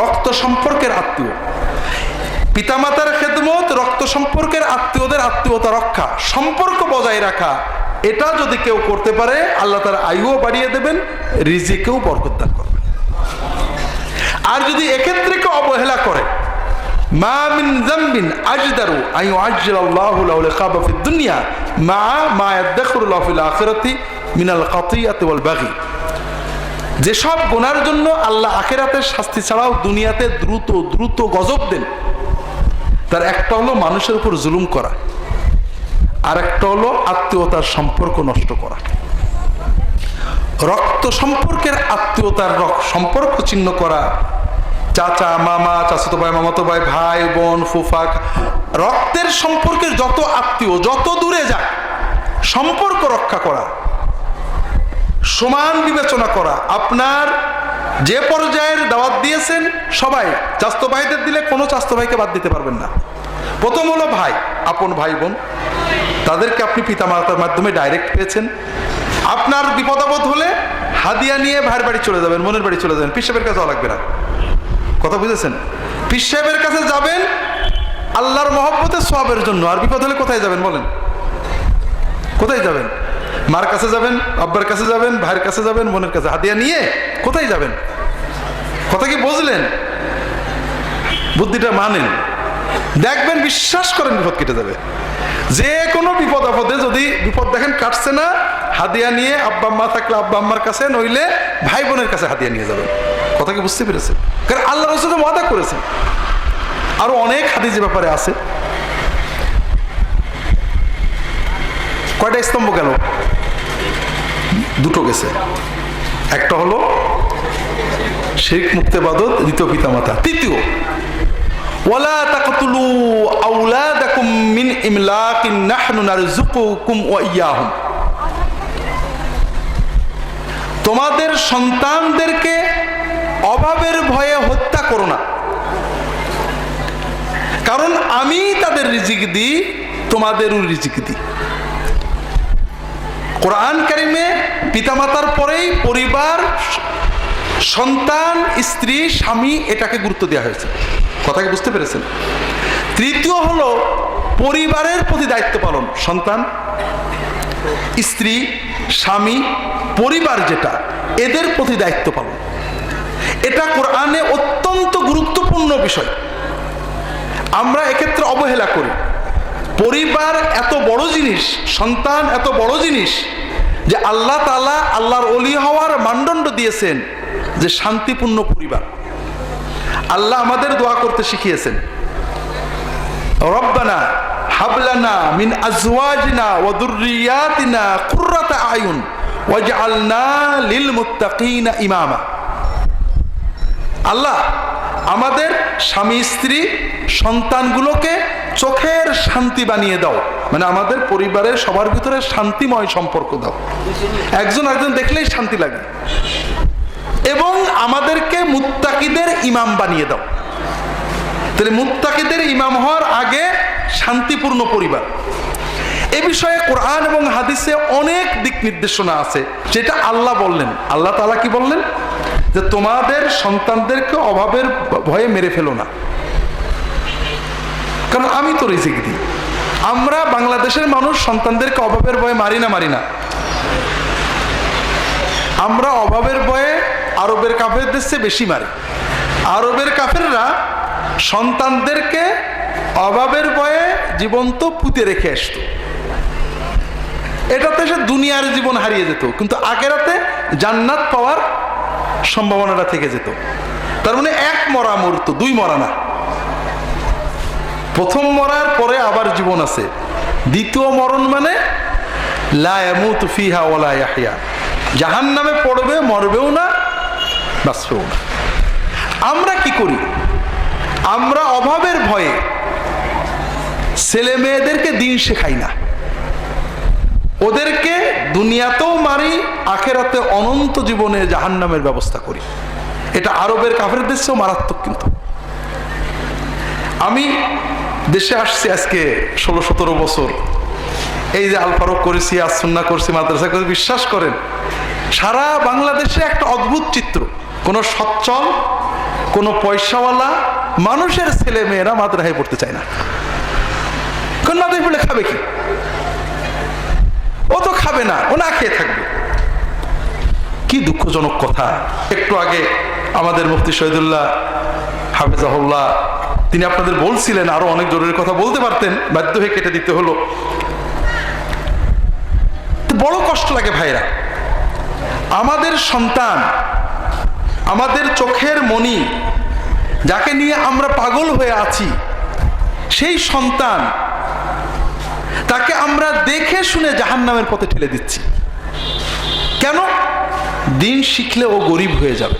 রক্ত সম্পর্কের আত্মীয়। পিতামাতার খেদমত, রক্ত সম্পর্কের আত্মীয়দের আত্মীয়তা রক্ষা, সম্পর্ক বজায় রাখা, এটা যদি কেউ করতে পারে, আল্লাহ তার আয়ুও বাড়িয়ে দেবেন, রিজিকেও বরকত দান করবেন। আর যদি এক্ষেত্রে কেউ অবহেলা করে, মা মিন দুনিয়া, মা মা মিনাল যেসব গোনার জন্য আল্লাহ আখেরাতের শাস্তি ছাড়াও দুনিয়াতে দ্রুত দ্রুত গজব দেন। তার একটা হলো মানুষের উপর জুলুম করা। আর একটা হলো আত্মীয়তার সম্পর্ক নষ্ট করা। রক্ত সম্পর্কের আত্মীয়তার রক- সম্পর্ক চিহ্ন করা। চাচা, মামা, চাচাতো ভাই, মামাতো ভাই ভাই, বোন, ফুফা, রক্তের সম্পর্কের যত আত্মীয়, যত দূরে যায় সম্পর্ক রক্ষা করা। সমান বিবেচনা করা। আপনার যে পর্যায়ের দাওয়াত দিয়েছেন, সবাই চাস্তো ভাইদের দিলে কোনো চাস্তো ভাইকে বাদ দিতে পারবেন না। প্রথম হলো ভাই, আপন ভাই বোন। তাদেরকে আপনি পিতামাতার মাধ্যমে ডাইরেক্ট পেয়েছেন। আপনার বিপদ আপদ হলে হাদিয়া নিয়ে ভাইয়ের বাড়ি চলে যাবেন মনের বাড়ি চলে যাবেন। পিসাবের কাছে লাগবে না। কথা বুঝেছেন? পীর সাহেবের কাছে যাবেন আল্লাহর মহব্বতের সবের জন্য। আর বিপদ হলে কোথায় যাবেন বলেন? কোথায় যাবেন? মার কাছে যাবেন, আব্বার কাছে যাবেন, ভাইয়ের কাছে যাবেন, বোনের কাছে। হাতিয়া নিয়ে কোথায় যাবেন? কথা কি বুঝলেন? বুদ্ধিটা মানেন। দেখবেন, বিশ্বাস করেন বিপদ কেটে যাবে। যে কোনো বিপদ আপদে যদি বিপদ দেখেন, কাটছে না, হাদিয়া নিয়ে আব্বা আম্মা থাকলে আব্বা আম্মার কাছে, নইলে ভাই বোনের কাছে হাদিয়া নিয়ে যাবেন। কথা কি বুঝতে পেরেছেন? কারণ আল্লাহ রসুল ওয়াদা করেছেন। আরও অনেক হাদিস ব্যাপারে আছে। কয়টা স্তম্ভ গেল দুটো গেছে। একটা হলো শেখ মুক্তেবাদত দ্বিতীয় পিতামাতা। তৃতীয়, ওয়ালা তাকতুলু মিন তোমাদের সন্তানদেরকে অভাবের ভয়ে হত্যা করো না। কারণ আমি তাদের রিজিক দিই, তোমাদেরও রিজিক দিই। কোরআন কারিমে পিতামাতার পরেই পরিবার, সন্তান, স্ত্রী, স্বামী এটাকে গুরুত্ব দেওয়া হয়েছে। কথা কি বুঝতে পেরেছেন? তৃতীয় হলো পরিবারের প্রতি দায়িত্ব পালন। সন্তান, স্ত্রী, স্বামী, পরিবার যেটা, এদের প্রতি দায়িত্ব পালন। এটা কোরআনে অত্যন্ত গুরুত্বপূর্ণ বিষয়। আমরা এক্ষেত্রে অবহেলা করি। পরিবার এত বড় জিনিস, সন্তান এত বড় জিনিস যে আল্লাহ তালা আল্লাহর অলি হওয়ার মানদণ্ড দিয়েছেন যে শান্তিপূর্ণ পরিবার। আল্লাহ আমাদের দোয়া করতে শিখিয়েছেন। রব্বানা হাবলানা মিন আজওয়াজিনা ওয়া দুররিয়াতিনা কুররাতা আয়ুন ওয়াজআলনা লিল মুত্তাকিনা ইমামা। আল্লাহ আমাদের স্বামী, স্ত্রী, সন্তানগুলোকে চোখের শান্তি বানিয়ে দাও। মানে আমাদের পরিবারের সবার ভিতরে শান্তিময় সম্পর্ক দাও। একজন একজন দেখলেই শান্তি লাগে। এবং আমাদেরকে মুত্তাকিদের ইমাম বানিয়ে দাও। তাহলে মুত্তাকিদের ইমাম হওয়ার আগে শান্তিপূর্ণ পরিবার। এ বিষয়ে কোরআন এবং হাদিসে অনেক দিক নির্দেশনা আছে, যেটা আল্লাহ বললেন। আল্লাহ তালা কি বললেন? যে তোমাদের সন্তানদেরকে অভাবের ভয়ে মেরে ফেলো না। কারণ আমি তো রিজিক দিই। আমরা বাংলাদেশের মানুষ সন্তানদেরকে অভাবের ভয়ে মারি না মারি না। আমরা অভাবের ভয়ে আরবের কাফের দেশে বেশি মারি। আরবের কাফেররা সন্তানদেরকে অভাবের ভয়ে জীবন্ত পুঁতে রেখে আসতো। এটাতে সে দুনিয়ার জীবন হারিয়ে যেত, কিন্তু আগেরাতে জান্নাত পাওয়ার সম্ভাবনাটা থেকে যেত। তার মানে এক মরা মরতো, দুই মরা না। প্রথম মরার পরে আবার জীবন আছে। দ্বিতীয় মরণ মানে জাহান নামে পড়বে, মরবেও না, বাঁচবেও না। আমরা কি করি? আমরা অভাবের ভয়ে ছেলে মেয়েদেরকে দিন শেখাই না। ওদেরকে দুনিয়াতেও মারি, আখেরাতে অনন্ত জীবনে জাহান নামের ব্যবস্থা করি। এটা আরবের কাফের দেশেও মারাত্মক কিন্তু। আমি দেশে আসছি আজকে ষোলো, সতেরো বছর। এই যে আলফারক করেছি আসন্না করছি, মাদ্রাসা করে বিশ্বাস করেন, সারা বাংলাদেশে একটা অদ্ভুত চিত্র। কোনো সচ্ছল, কোনো পয়সাওয়ালা, মানুষের ছেলে মেয়েরা মাদ্রাসায় পড়তে চায় না। কোন মাদ্রাসায় পড়লে খাবে কি? ও তো খাবে না, ও না খেয়ে থাকবে। কি দুঃখজনক কথা। একটু আগে আমাদের মুফতি শহীদুল্লাহ হাফিজাহুল্লাহ তিনি আপনাদের বলছিলেন, আরও অনেক জরুরি কথা বলতে পারতেন, বাধ্য হয়ে কেটে দিতে হলো। বড় কষ্ট লাগে ভাইরা। আমাদের সন্তান, আমাদের চোখের মনি, যাকে নিয়ে আমরা পাগল হয়ে আছি, সেই সন্তান, তাকে আমরা দেখে শুনে জাহান্নামের পথে ঠেলে দিচ্ছি। কেন? দিন শিখলে ও গরিব হয়ে যাবে।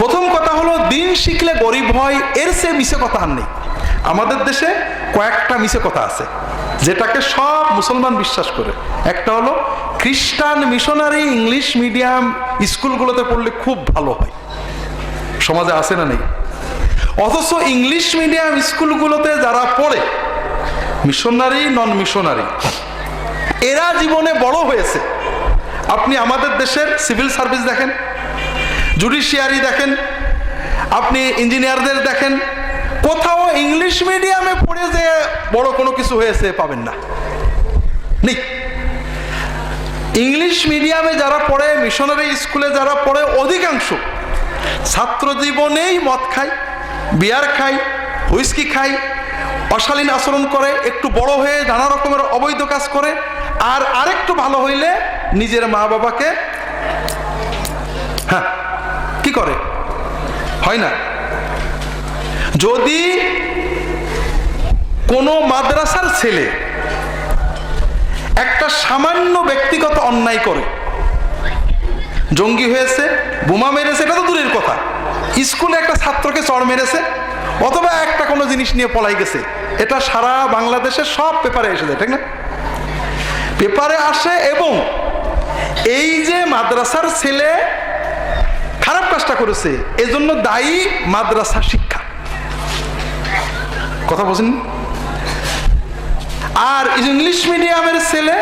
প্রথম কথা হলো, দিন শিখলে গরিব হয়, এর সে মিশে কথা আর নেই। আমাদের দেশে কয়েকটা মিশে কথা আছে, যেটাকে সব মুসলমান বিশ্বাস করে। একটা হলো, খ্রিস্টান মিশনারি ইংলিশ মিডিয়াম স্কুলগুলোতে পড়লে খুব ভালো হয়। সমাজে আছে না নেই? অথচ ইংলিশ মিডিয়াম স্কুলগুলোতে যারা পড়ে, মিশনারি নন মিশনারি এরা জীবনে বড় হয়েছে। আপনি আমাদের দেশের সিভিল সার্ভিস দেখেন জুডিশিয়ারি দেখেন, আপনি ইঞ্জিনিয়ারদের দেখেন, কোথাও ইংলিশ মিডিয়ামে পড়ে যে বড় কোনো কিছু হয়েছে পাবেন না। ইংলিশ মিডিয়ামে যারা পড়ে, মিশনারি স্কুলে যারা পড়ে, অধিকাংশ ছাত্র জীবনেই মদ খায়, বিয়ার খায়, হুইস্কি খায়, অশালীন আচরণ করে, একটু বড় হয়ে নানা রকমের অবৈধ কাজ করে, আর আরেকটু ভালো হইলে নিজের মা বাবাকে হ্যাঁ করে? হয় না? যদি কোনো মাদ্রাসার ছেলে একটা সামান্য ব্যক্তিগত অন্যায় করে, জঙ্গি হয়েছে, বোমা মেরেছে, এটা তো দূরের কথা। স্কুলে একটা ছাত্রকে চড় মেরেছে, অথবা একটা কোনো জিনিস নিয়ে পলাই গেছে, এটা সারা বাংলাদেশের সব পেপারে এসে যায়, ঠিক না? পেপারে আসে এবং এই যে মাদ্রাসার ছেলে কাজটা করেছে, এজন্য দায়ী মাদ্রাসা শিক্ষা। কথা বলছেন? আর ইংলিশ মিডিয়ামের ছেলে,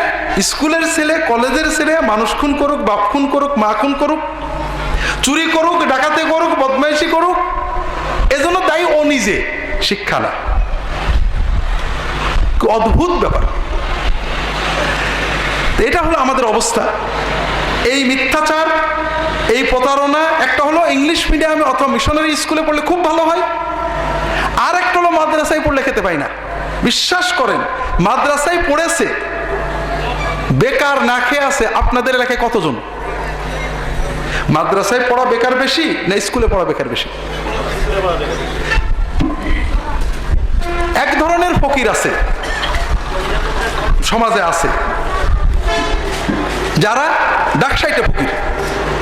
স্কুলের ছেলে, কলেজের ছেলে, মানুষ খুন করুক, বাপ খুন করুক, মা খুন করুক, চুরি করুক, ডাকাতে করুক, বদমাইশি করুক, এজন্য দায়ী ও নিজে শিক্ষা না অদ্ভুত ব্যাপার। এটা হলো আমাদের অবস্থা। এই মিথ্যাচার এই প্রতারণা, একটা হলো ইংলিশ মিডিয়ামে অথবা মিশনারি স্কুলে পড়লে খুব ভালো হয় আর একটা হলো মাদ্রাসায় পড়লে খেতে পাই না। বিশ্বাস করেন, মাদ্রাসায় পড়েছে, বেকার না খেয়ে আছে আপনাদের এলাকায় কতজন? মাদ্রাসায় পড়া বেকার বেশি না স্কুলে পড়া বেকার বেশি? এক ধরনের ফকির আছে, সমাজে আছে, যারা ডাকসাইটে ফকির।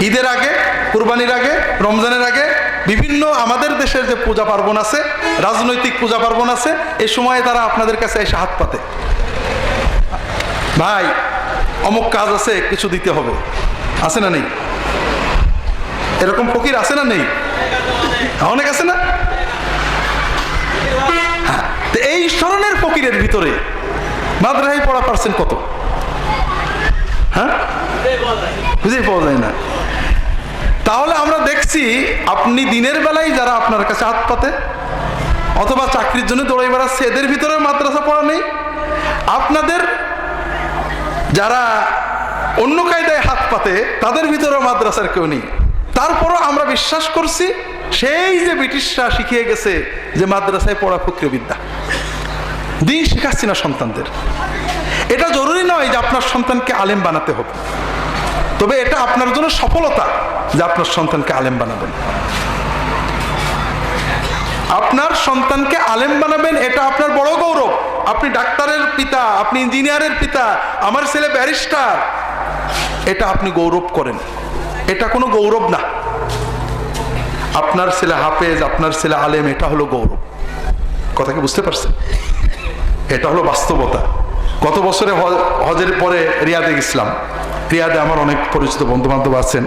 ঈদের আগে কুরবানির আগে রমজানের আগে বিভিন্ন আমাদের দেশের যে পূজা পার্বণ আছে রাজনৈতিক পূজা পার্বণ আছে এই সময়ে তারা আপনাদের কাছে এসে হাত পাতে। ভাই অমুক কাজ আছে কিছু দিতে হবে। আছে না নেই? এরকম ফকির আছে না নেই? অনেক আছে না? হ্যাঁ, এই ধরনের ফকিরের ভিতরে মাদ্রাসায় পড়া পার্সেন্ট কত? হ্যাঁ? বুঝেই পাওয়া যায় না। তাহলে আমরা দেখছি আপনি দিনের বেলায় যারা আপনার কাছে হাত পাতে, অথবা চাকরির জন্য দৌড়াই বেড়াচ্ছে, এদের ভিতরে মাদ্রাসা পড়া নেই। আপনাদের যারা অন্য কায়দায় হাত পাতে, তাদের ভিতরে মাদ্রাসার কেউ নেই। তারপরও আমরা বিশ্বাস করছি, সেই যে ব্রিটিশরা শিখিয়ে গেছে যে মাদ্রাসায় পড়া ফক্রি বিদ্যা দিন শেখাচ্ছি না সন্তানদের। এটা জরুরি নয় যে আপনার সন্তানকে আলেম বানাতে হবে। তবে এটা আপনার জন্য সফলতা যে আপনার সন্তানকে আলেম বানাবেন। আপনার সন্তানকে আলেম বানাবেন, এটা আপনার বড় গৌরব। আপনি ডাক্তারের পিতা, আপনি ইঞ্জিনিয়ারের পিতা, আমার ছেলে ব্যারিস্টার। এটা আপনি গৌরব করেন। এটা কোনো গৌরব না। আপনার ছেলে হাফেজ, আপনার ছেলে আলেম, এটা হলো গৌরব। কথা কি বুঝতে পারছেন? এটা হলো বাস্তবতা। গত বছরে হজের পরে রিয়াদে গেছিলাম। রিয়াদে আমার অনেক পরিচিত বন্ধু বান্ধব আছেন।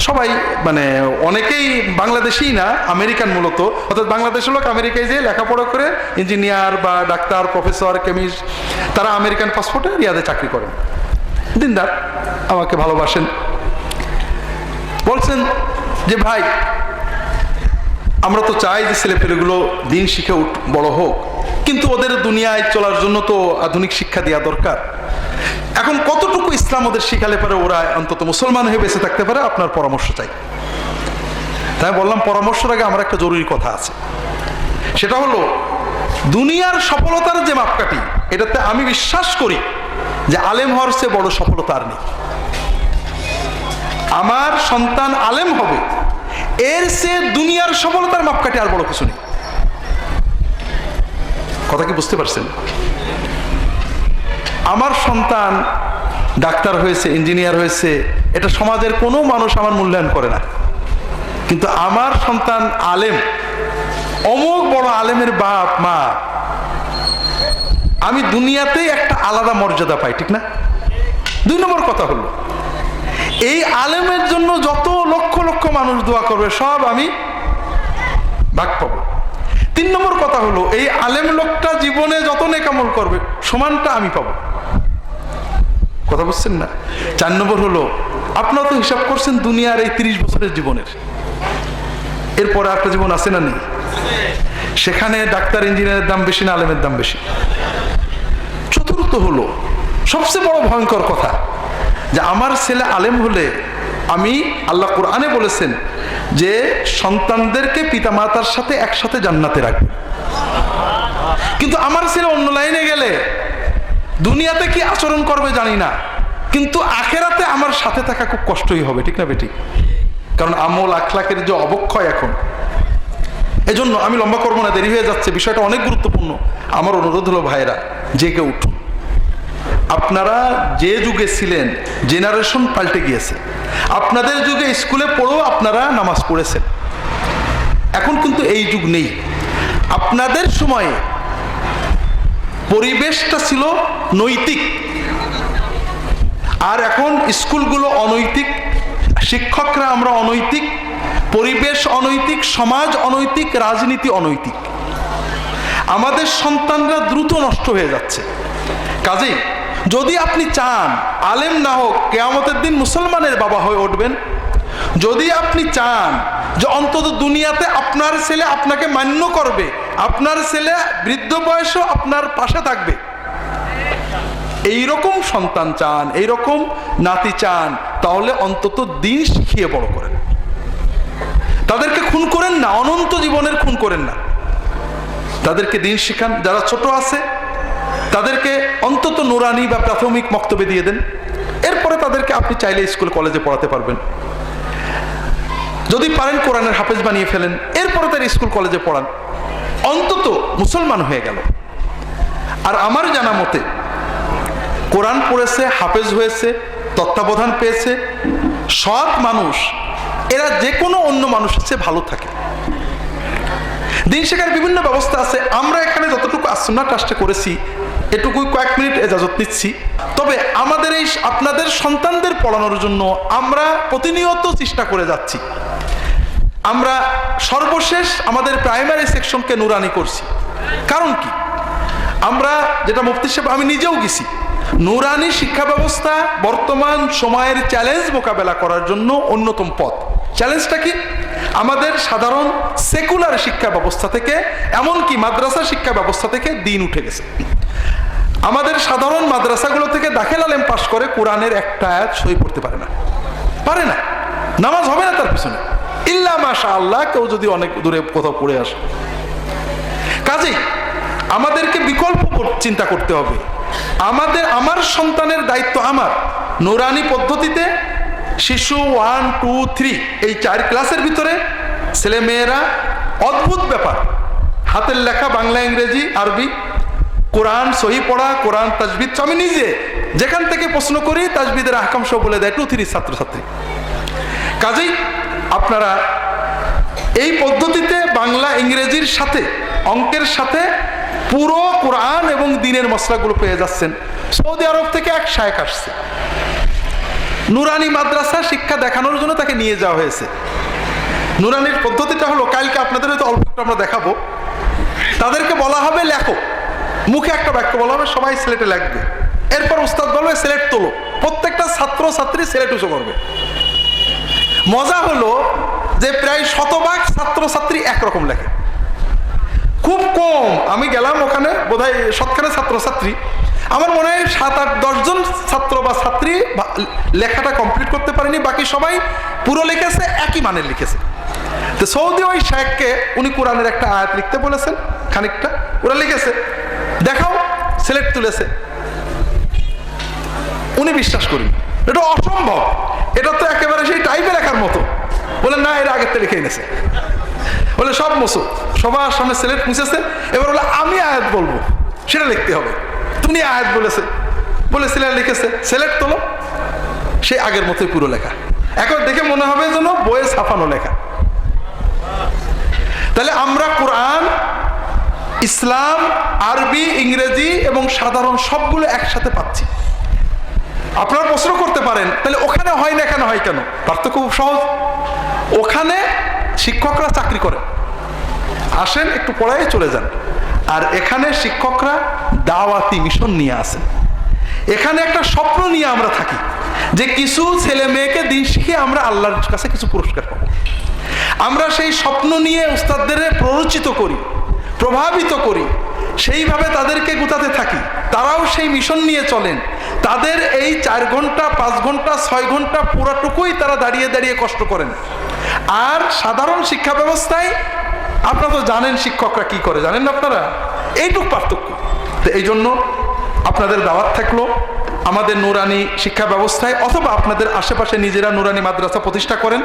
সবাই মানে অনেকেই বাংলাদেশেই না, আমেরিকান মূলত। অর্থাৎ বাংলাদেশের লোক আমেরিকায় যেয়ে লেখাপড়া করে ইঞ্জিনিয়ার বা ডাক্তার, প্রফেসর, কেমিস্ট, তারা আমেরিকান পাসপোর্টে রিয়াদে চাকরি করেন। দিনদার, আমাকে ভালোবাসেন। বলছেন যে, ভাই, আমরা তো চাই যে ছেলেপেলেগুলো দিন শিখে উঠ, বড় হোক। কিন্তু ওদের দুনিয়ায় চলার জন্য তো আধুনিক শিক্ষা দেওয়া দরকার। এখন কতটুকু ইসলাম ওদের শিখালে পারে ওরা অন্তত মুসলমান হয়ে বেঁচে থাকতে পারে, আপনার পরামর্শ চাই। তাই বললাম, পরামর্শের আগে আমার একটা জরুরি কথা আছে। সেটা হলো, দুনিয়ার সফলতার যে মাপকাঠি, এটাতে আমি বিশ্বাস করি যে আলেম হওয়ার চেয়ে বড় সফলতা আর নেই। আমার সন্তান আলেম হবে, এর সে দুনিয়ার সফলতার মাপকাঠি আর বড় কিছু নেই। কথা কি বুঝতে পারছেন? আমার সন্তান ডাক্তার হয়েছে, ইঞ্জিনিয়ার হয়েছে, এটা সমাজের কোনো মানুষ আমার মূল্যায়ন করে না। কিন্তু আমার সন্তান আলেম, অমুক বড় আলেমের বাপ, মা, আমি দুনিয়াতেই একটা আলাদা মর্যাদা পাই, ঠিক না? দুই নম্বর কথা হলো, এই আলেমের জন্য যত লক্ষ লক্ষ মানুষ দোয়া করবে, সব আমি ভাগ পাবো। তিন নম্বর কথা হলো, এই আলেম লোকটা জীবনে যত নেকামল করবে, সমানটা আমি পাবো। কথা বুঝছেন না? চার নম্বর হলো, আপনারা তো হিসাব করছেন দুনিয়ার এই তিরিশ বছরের জীবনের। এরপরে একটা জীবন আছে না নেই? সেখানে ডাক্তার, ইঞ্জিনিয়ারের দাম বেশি না আলেমের দাম বেশি? চতুর্থ হলো, সবচেয়ে বড় ভয়ঙ্কর কথা, যে আমার ছেলে আলেম হলে আমি আল্লাহ কোরআনে বলেছেন যে সন্তানদেরকে পিতামাতার সাথে একসাথে জান্নাতে রাখবে। কিন্তু আমার ছেলে অন্য লাইনে গেলে দুনিয়াতে কি আচরণ করবে জানি না। কিন্তু আখেরাতে আমার সাথে থাকা খুব কষ্টই হবে, ঠিক না বেটি? কারণ আমল, আখলাকের যে অবক্ষয় এখন, এজন্য আমি লম্বা করব না, দেরি হয়ে যাচ্ছে। বিষয়টা অনেক গুরুত্বপূর্ণ। আমার অনুরোধ হলো ভাইরা জেগে উঠুন। আপনারা যে যুগে ছিলেন জেনারেশন পাল্টে গিয়েছে। আপনাদের যুগে স্কুলে পড়েও আপনারা নামাজ পড়েছেন। এখন কিন্তু এই যুগ নেই। আপনাদের সময়ে পরিবেশটা ছিল নৈতিক। আর এখন স্কুলগুলো অনৈতিক, শিক্ষকরা আমরা অনৈতিক, পরিবেশ অনৈতিক, সমাজ অনৈতিক, রাজনীতি অনৈতিক। আমাদের সন্তানরা দ্রুত নষ্ট হয়ে যাচ্ছে। কাজেই যদি আপনি চান আলেম না হোক, কেয়ামতের দিন মুসলমানের বাবা হয়ে উঠবেন। যদি আপনি চান যে অন্তত দুনিয়াতে আপনার ছেলে আপনাকে মান্য করবে, আপনার ছেলে বৃদ্ধ বয়সেও আপনার পাশে থাকবে। এইরকম সন্তান চান, এইরকম নাতি চান, তাহলে অন্তত দিন শিখিয়ে বড় করেন। তাদেরকে খুন করেন না, অনন্ত জীবনের খুন করেন না। তাদেরকে দিন শিখান, যারা ছোট আছে, তাদেরকে অন্তত নুরানি বা প্রাথমিক মক্তবে দিয়ে দেন। এরপরে তাদেরকে আপনি চাইলে স্কুল, কলেজে পড়াতে পারবেন। যদি পারেন কোরআনের হাফেজ বানিয়ে ফেলেন, এরপরে তার স্কুল, কলেজে পড়ান। অন্তত মুসলমান হয়ে গেল। আর আমার জানা মতে, কোরআন পড়েছে, হাফেজ হয়েছে, তত্ত্বাবধান পেয়েছে, সৎ মানুষ, এরা যে কোনো অন্য মানুষের চেয়ে ভালো থাকে। দিন শেখার বিভিন্ন ব্যবস্থা আছে। আমরা এখানে যতটুকু আসনা কাজটা করেছি, এটুকুই কয়েক মিনিট এজাজত নিচ্ছি। তবে আমাদের এই আপনাদের সন্তানদের পড়ানোর জন্য আমরা প্রতিনিয়ত চেষ্টা করে যাচ্ছি। আমরা সর্বশেষ আমাদের প্রাইমারি সেকশনকে নুরানি করছি। কারণ কি? আমরা যেটা মুফতি সাহেব, আমি নিজেও গেছি। নুরানি শিক্ষা ব্যবস্থা বর্তমান সময়ের চ্যালেঞ্জ মোকাবেলা করার জন্য অন্যতম পথ। চ্যালেঞ্জটা কি? আমাদের সাধারণ সেকুলার শিক্ষা ব্যবস্থা থেকে, এমনকি মাদ্রাসা শিক্ষা ব্যবস্থা থেকে দিন উঠে গেছে। আমাদের সাধারণ মাদ্রাসাগুলো থেকে দাখেল আলেম পাশ করে কোরআনের একটা আয়াত সই পড়তে পারে না। পারে না। নামাজ হবে না তার পিছনে। ইল্লা মাশা আল্লাহ কেউ যদি অনেক দূরে কোথাও পড়ে আসে। কাজেই আমাদেরকে বিকল্প চিন্তা করতে হবে। আমাদের, আমার সন্তানের দায়িত্ব আমার। নোরানি পদ্ধতিতে শিশু ওয়ান টু থ্রি এই চার ক্লাসের ভিতরে ছেলে মেয়েরা অদ্ভুত ব্যাপার। হাতের লেখা, বাংলা, ইংরেজি, আরবি, কোরআন সহি পড়া, কোরআন তাজবিদ আমি নিজে। যেখান থেকে প্রশ্ন করি, তাজবিদের আহকাম বলে দেয় টু থ্রি ছাত্রছাত্রী। কাজেই আপনারা এই পদ্ধতিতে বাংলা ইংরেজির সাথে, অঙ্কের সাথে পুরো কোরআন এবং দিনের মশলাগুলো পেয়ে যাচ্ছেন। সৌদি আরব থেকে এক শায়েক আসছে। নুরানি মাদ্রাসা শিক্ষা দেখানোর জন্য তাকে নিয়ে যাওয়া হয়েছে। নুরানির পদ্ধতিটা হলো, কালকে আপনাদের হয়তো অল্প একটু আমরা দেখাবো। তাদেরকে বলা হবে লেখো। মুখে একটা বাক্য বলা হবে, সবাই সিলেটে লিখবে। এরপর উস্তাদ বলবে, সিলেট তোলো। প্রত্যেকটা ছাত্র ছাত্রী সিলেট উঁচু করবে। মজা হলো যে প্রায় শতভাগ ছাত্রছাত্রী একরকম লেখে। খুব কম। আমি গেলাম ওখানে, বোধহয় শতখানে ছাত্রছাত্রী। আমার মনে হয় সাত আট দশজন ছাত্র বা ছাত্রী লেখাটা কমপ্লিট করতে পারেনি। বাকি সবাই পুরো লিখেছে, একই মানের লিখেছে। তো সৌদি ওই শেখকে উনি কোরআনের একটা আয়াত লিখতে বলেছেন, খানিকটা। ওরা লিখেছে, দেখাও সিলেক্ট তুলেছে। উনি বিশ্বাস করেন। এটা অসম্ভব। এটা তো একেবারে সেই টাইপে লেখার মতো। বলে, না এর আগের থেকে লিখে এনেছে। বলে, সব মুসুক সবার সামনে সিলেক্ট মুছেছে। এবার বলে, আমি আয়াত বলব। সেটা লিখতে হবে। তুমি আয়াত বলেছে। বলে সিলেক্ট লিখেছে। সিলেক্ট তোলো। সে আগের মতোই পুরো লেখা। এখন দেখে মনে হবে যেন বইয়ে ছাপানো লেখা। তাহলে আমরা কোরআন, ইসলাম, আরবি, ইংরেজি এবং সাধারণ সবগুলো একসাথে পাচ্ছি। আপনারা প্রশ্ন করতে পারেন, তাহলে ওখানে হয় না, এখানে হয় কেন? পার্থক্য খুব সহজ। ওখানে শিক্ষকরা চাকরি করেন আসেন, একটু পড়ায় চলে যান। আর এখানে শিক্ষকরা দাওয়াতি মিশন নিয়ে আসেন। এখানে একটা স্বপ্ন নিয়ে আমরা থাকি, যে কিছু ছেলে মেয়েকে দিন শিখে আমরা আল্লাহর কাছে কিছু পুরস্কার পাবো। আমরা সেই স্বপ্ন নিয়ে উস্তাদদের প্ররোচিত করি, প্রভাবিত করি। সেইভাবে তাদেরকে গুতাতে থাকি। তারাও সেই মিশন নিয়ে চলেন। তাদের এই চার ঘণ্টা, পাঁচ ঘণ্টা, ছয় ঘণ্টা পুরাটুকুই তারা দাঁড়িয়ে দাঁড়িয়ে কষ্ট করেন। আর সাধারণ শিক্ষা ব্যবস্থায় আপনারা তো জানেন শিক্ষকরা কি করে, জানেন আপনারা? এইটুক পার্থক্য। তো এই জন্য আপনাদের দাওয়াত থাকল, আমাদের নুরানি শিক্ষা ব্যবস্থায় অথবা আপনাদের আশেপাশে নিজেরা নুরানি মাদ্রাসা প্রতিষ্ঠা করেন।